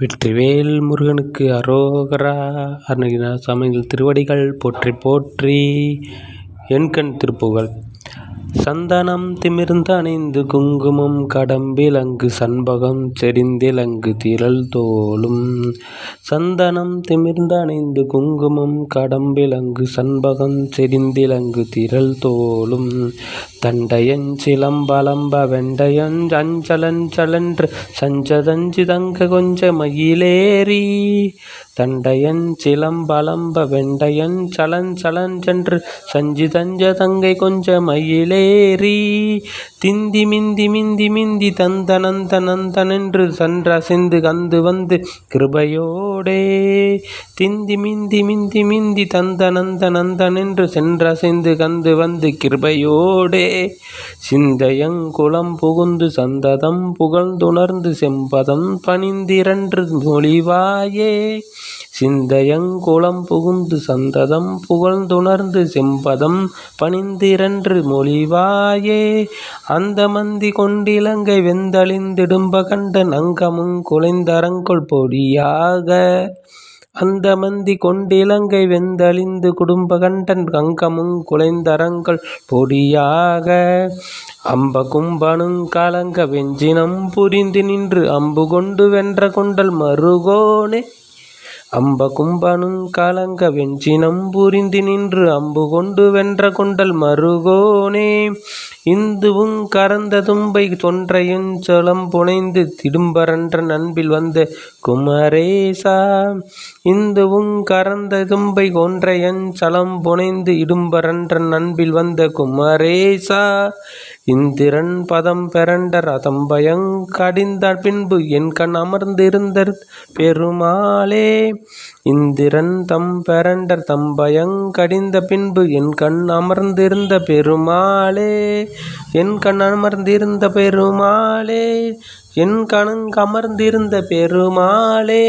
வெற்றிவேல் முருகனுக்கு அரோகரா. அருணகிரிநாத சுவாமிகள் திருவடிகள் போற்றி போற்றி. எண்கண் திருப்புகழ். சந்தனம் திமிர்ந்து அணிந்து குங்குமம் கடம்பில் அங்கு சண்பகம் செறிந்திலங்கு திரள் தோளும் சந்தனம் திமிர்ந்து அணிந்து குங்குமம் கடம்பில் அங்கு சண்பகம் செறிந்திலங்கு திரள் தோளும் தண்டையஞ் சிலம்பலம்ப சஞ்சதஞ்சி தங்க கொஞ்ச மயிலேறி. தண்டையஞ் சிலம்பலம்ப சஞ்சிதஞ்ச தங்கை கொஞ்ச மயிலேறி. திந்தி மிந்தி மிந்தி மிந்தி தந்த நந்த நந்தனென்று சன்றசைந்து கந்து வந்து கிருபையோடே. திந்தி மிந்தி மிந்தி மிந்தி தந்த நந்த நந்தனென்று சென்றசைந்து கந்து வந்து கிருபையோடே. சிந்தையங்குளம் புகுந்து சந்ததம் புகழ்ந்துணர்ந்து செம்பதம் பணிந்திரன்று மொழிவாயே. சிந்தையங்குளம் புகுந்து சந்ததம் புகழ்ந்துணர்ந்து செம்பதம் பணிந்திரன்று மொழிவாயே. அந்த மந்தி கொண்டிலங்கை வெந்தளிந்திடும்ப கண்டன் அங்கமுங் குலைந்தரங்கொள் பொடியாக. அந்த மந்தி கொண்டிலங்கை வெந்தழிந்து குடும்ப கண்டன் கங்கமும் குலைந்தரங்கள் பொடியாக. அம்ப கும்பனும் கலங்க வெஞ்சினம் புரிந்து நின்று அம்பு கொண்டு வென்ற கொண்டல் மருகோனே. அம்ப கும்பனும் கலங்க வெஞ்சினம் புரிந்து நின்று அம்பு கொண்டு வென்ற கொண்டல் மருகோனே. இந்துவுங் கரந்த தும்பை தொன்றையுஞ் புனைந்து திடும்பரன்ற நண்பில் வந்த குமரேசா இந்துவுங் கரந்த தும்பை கொன்றையஞ் புனைந்து இடும்பரன்ற நண்பில் வந்த குமரேசா இந்திரன் பதம் பெறண்ட ரதம்பயங் கடிந்த பின்பு என்கண் அமர்ந்திருந்த பெருமாளே. இந்திரன் தம் பெறண்டர் தம்பயங் கடிந்த பின்பு என் கண் அமர்ந்திருந்த பெருமாளே. என்கண் அமர்ந்திருந்த பெருமாளே என் அமர்ந்திருந்த பெருமாளே.